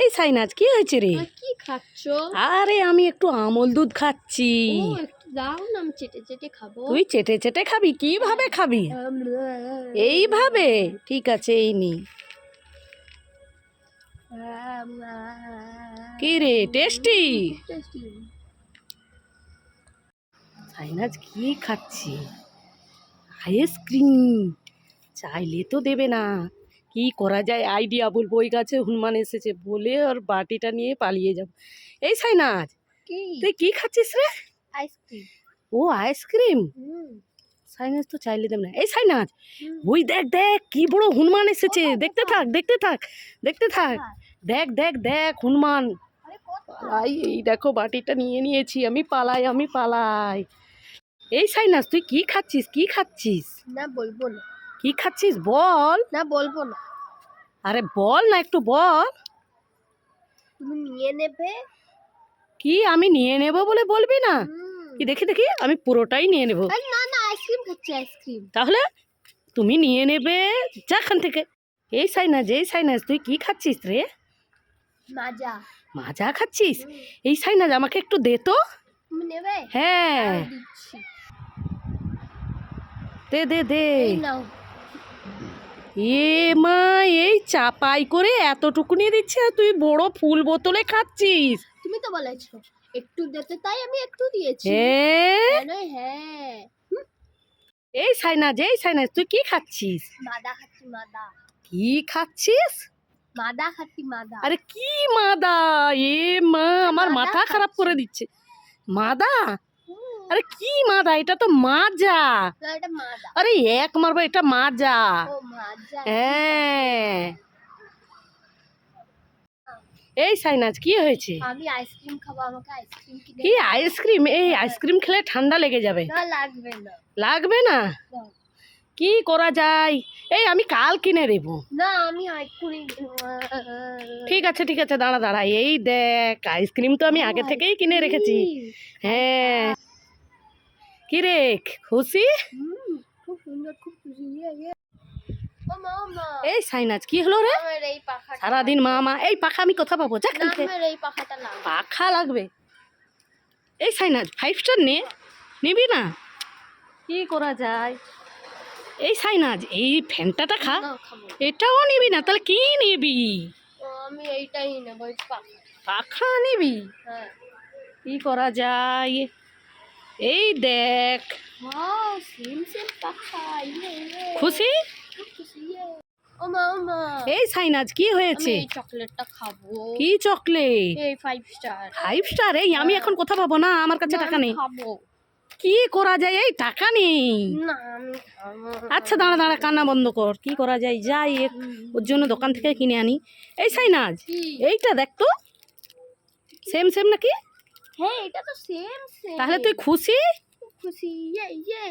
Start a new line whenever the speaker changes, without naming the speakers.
এই সাইনাজ কি হয়েছে রে?
কি খাচ্ছ?
আরে আমি একটু আমল দুধ খাচ্ছি।
দাও না আমি চেটে চেটে খাব।
তুই চেটে চেটে খাবি? কীভাবে খাবি? এইভাবে? ঠিক আছে এই নি। কি রে টেস্টি। সাইনাজ কি খাচ্ছি? আইসক্রিম। চাইলে তো দেবে না। কি করা যায়? আইডিয়া বলব। ওই গাছে হনুমান এসেছে বলে ওর বাটিটা নিয়ে পালিয়ে যাব। এই সাইনাজ
কি?
তুই কি খাচ্ছিস রে?
আইসক্রিম।
ও আইসক্রিম? সাইনাজ তো চাইলে দেবে না। এই সাইনাজ ওই দেখ দেখ কি বড় হনুমান এসেছে। দেখতে থাক দেখতে থাক দেখতে থাক। দেখ দেখ দেখ হনুমান। পালাই এই দেখো বাটিটা নিয়ে নিয়েছি আমি পালাই আমি পালাই। এই সাইনাস তুই কি খাচ্ছিস? কি খাচ্ছিস?
না বলব না।
কি খাচ্ছিস বল?
না বলব না।
আরে বল না একটু বল।
তুমি নিয়ে নেবে।
কি আমি নিয়ে নেব বলে বলবি না? কি দেখি দেখি আমি পুরোটাই নিয়ে নেব।
না না আইসক্রিম খাচ্ছি আইসক্রিম।
তাহলে তুমি নিয়ে নেবে যাখান থেকে। এই সাইনাজ এই সাইনাজ তুই কি খাচ্ছিস রে?
মাজা।
মাজা খাচ্ছিস? এই সাইনাজ আমাকে একটু দে তো।
নেবে?
হ্যাঁ। দে দে দে।
নাও।
এ মা এই চাপাই করে এতটুকু নিয়ে দিচ্ছে আর তুই বড় ফুল বোতলে খাচ্ছিস।
তুমি তো বলেছ একটু দিতে তাই আমি একটু দিয়েছি।
হ্যাঁ। এই সাইনা এই সাইনাজ তুই কি খাচ্ছিস?
মাদা খাচ্ছি মাদা।
কি খাচ্ছিস?
মাদা খাচ্ছি মাদা।
আরে কি মাদা? এ মা আমার মাথা খারাপ করে দিচ্ছে। মাদা? আরে কি মাদা? এটা তো মাজা। আরে এক মারবো এটা মাজা। হ্যাঁ। এই সাইনাজ কি হয়েছে?
আমি আইসক্রিম খাব আমাকে আইসক্রিম
কি আইসক্রিম? এই আইসক্রিম খেলে ঠান্ডা লেগে যাবে।
না লাগবে না।
লাগবে না। কি করা যায়? এই আমি কাল কিনে দেব।
না আমি
ঠিক আছে ঠিক আছে দাঁড়া দাঁড়া। এই দেখ আইসক্রিম তো আমি আগে থেকেই কিনে রেখেছি। হ্যাঁ। কি রে খুশি
ইয়ে, ইয়ে।
এই সাইনাজ কি হলো রে?
এই
সারাদিন মা মা এই পাখা আমি কোথা পাবো যা
না, এই
পাখা লাগবে। এই সাইনাজ ফাইভ স্টার নে নিবি না? কি করা যায়? এই সাইনাজ এই ফ্যানটাটা খা। এটাও নিবি না তাহলে কি নিবি?
আমি এইটাই নেব পাখা
নিবি?
হ্যাঁ।
কি করা যায়? এই দেখ। খুশি? এই সাইনাজ কি হয়েছে?
এই চকলেটটা খাব।
কি চকলেট?
এই ফাইভ স্টার
ফাইভ স্টার এই আমি এখন কোথা পাবো না আমার কাছে টাকা নেই।
খাব।
কি করা যায়? এই টাকা নেই। আচ্ছা দাঁড়া দাঁড়া কান্না বন্ধ কর। কি করা যায়? যাই এক ওর জন্য দোকান থেকে কিনে আনি। এই সাইনাজ এইটা দেখ তো। সেম সেম নাকি?
হ্যাঁ এটা তো সেম সেম
তাহলে তুই খুশি?
খুশি ইয়ে ইয়ে